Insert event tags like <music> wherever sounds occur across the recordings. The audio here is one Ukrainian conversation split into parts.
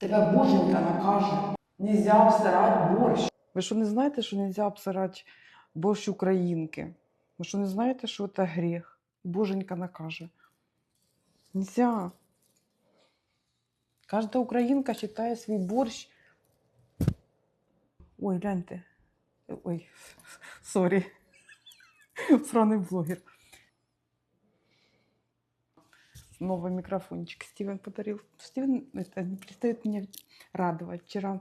Тебе боженька накаже. Нельзя обсирати борщ. Ви що не знаєте, що не можна обсирати борщ українки? Ви що не знаєте, що це гріх? Боженька накаже. Нельзя. Кожна українка вважає свій борщ. Ой, гляньте. Ой, <laughs> сорі. Сраний блогер. Новый микрофончик Стивен подарил. Стивен это, не перестает меня радовать. Вчера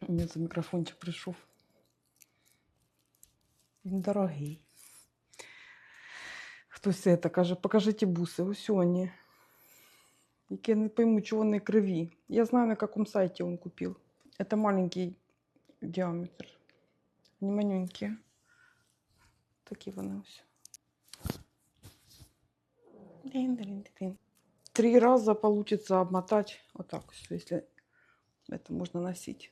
Мені за мікрофончик прийшов. Він дорогий. Хтось це каже, покажіть буси, ось вони. Які я не пойму, чого вони криві. Я знаю, на якому сайті він купив. Це маленький діаметр. Вони манюнькі. Такі вони ось. Три раза получится обмотать вот так, если это можно носить.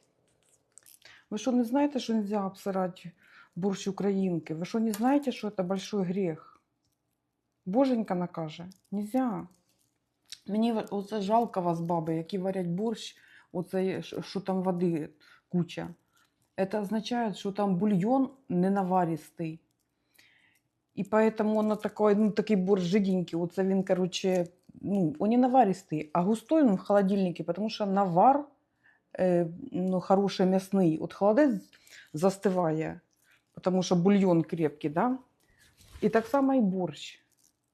Ви що не знаєте, що нельзя обсирати борщ українки? Ви що не знаєте, що це большой грех? Боженька накаже. Нельзя. Мені оце жалко вас, баби, які варять борщ, оце, що що там води куча. Це означає, що там бульйон не наваристий. І поэтому воно такой, ну, такий борщ жиденький. Оце він, короче, ну, он не наваристий, а густой він в холодильнике, тому що навар е, ну, хороший м'ясний. От холодець застиває, тому що бульйон крепкий, да? І так само і борщ.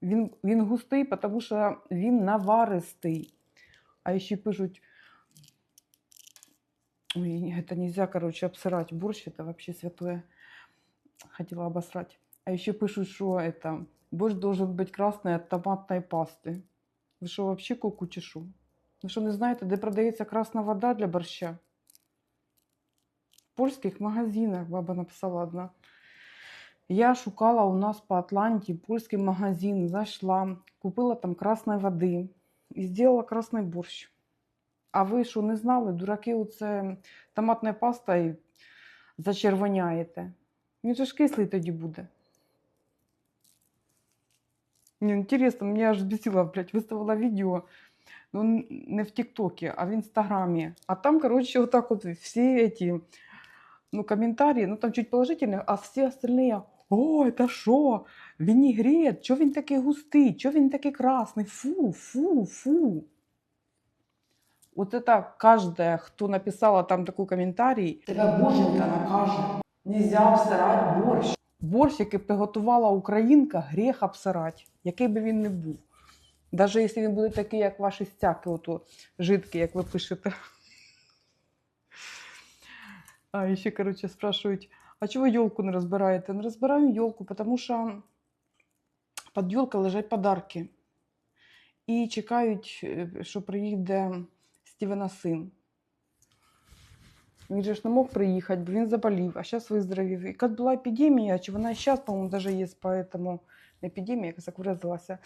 Він, він густий, тому що він наваристий. А ще пишуть, ой, это нельзя, короче, обсирать борщ, это вообще святое. Хотела обосрать. А еще пишут, что это борщ должен быть красный от томатной пасты. Ви що, вообще куку чешу? Ви що не знаєте, де продається красна вода для борща? В польських магазинах, баба написала одна. Я шукала у нас по Атланті польський магазин, зайшла, купила там красної води і зробила красний борщ. А ви що не знали, дураки, оце томатною пастою зачервоняєте. Він же ж кислий тоді буде. Мені інтересно, мене аж бесило, блядь, виставила відео ну, н- не в ТикТоке, а в Инстаграме. А там, короче, вот так вот все эти, ну, комментарии, ну, там чуть положительные, а все остальные, о, это что? Винегрет, чого він такий густий, чого він такий красний, фу, фу, фу. Вот это каждая, кто написала там такой комментарий, Тебе боженька накаже. Нельзя обсирати борщ. Борщ, який приготувала українка, гріх обсирати, який би він не був. Навіть якщо він буде такий, як ваші стяки, ото жидкий, як ви пишете. А ще, коротше, спрашують, а чого елку не розбираєте? Не розбираю елку, тому що під елкою лежать подарки. І чекають, е, що приїде Стівена син. Він же ж не мог приїхати, бо він заболів, а зараз виздоровів. І як була епідемія, чи вона і зараз, по-моєму, навіть є, поэтому епідемія, якось так.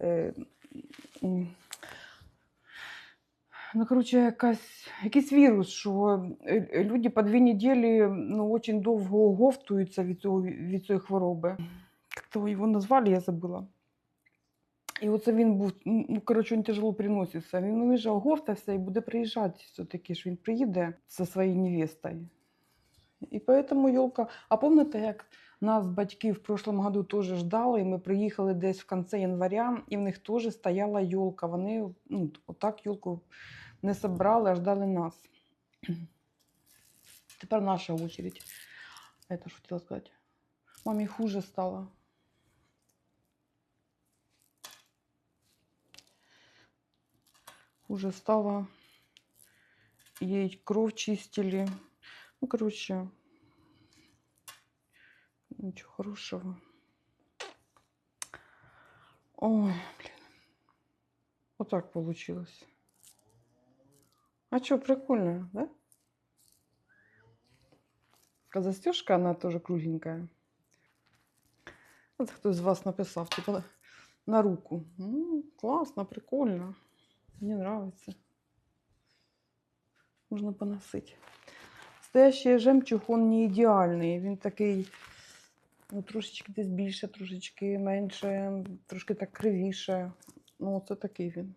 Е, Ну, коротше, якась, якийсь вірус, що е, люди по дві неділі ну, дуже довго оговтуються від, цього, від цієї хвороби. Як то його назвали, я забула. І оце він був, ну, коротше, він тяжело переноситься. Він ну, він оговтався і буде приїжджати все-таки, що він приїде зі своєю невестою. І поэтому елка. А пам'ятаєте, як нас батьки в прошлом году теж ждали, і ми приїхали десь в кінці января, і в них теж стояла елка. Вони ну, отак елку не собрали, а ждали нас. Тепер наша очередь. Это що хотіла сказати. Мамі хуже стало. Хуже стало. Ей кровь чистили. Ну, короче, ничего хорошего. Ой, блин. Вот так получилось. А что, прикольно, да? Застежка, она тоже кругленькая. Вот кто из вас написал, типа на руку. Ну, классно, прикольно. Мне нравится. Можна поносити. Настоящий жемчуг, не ідеальний. Він такий, ну, трошечки десь більше, трошечки менше, трошки так кривіше. Ну, це такий він.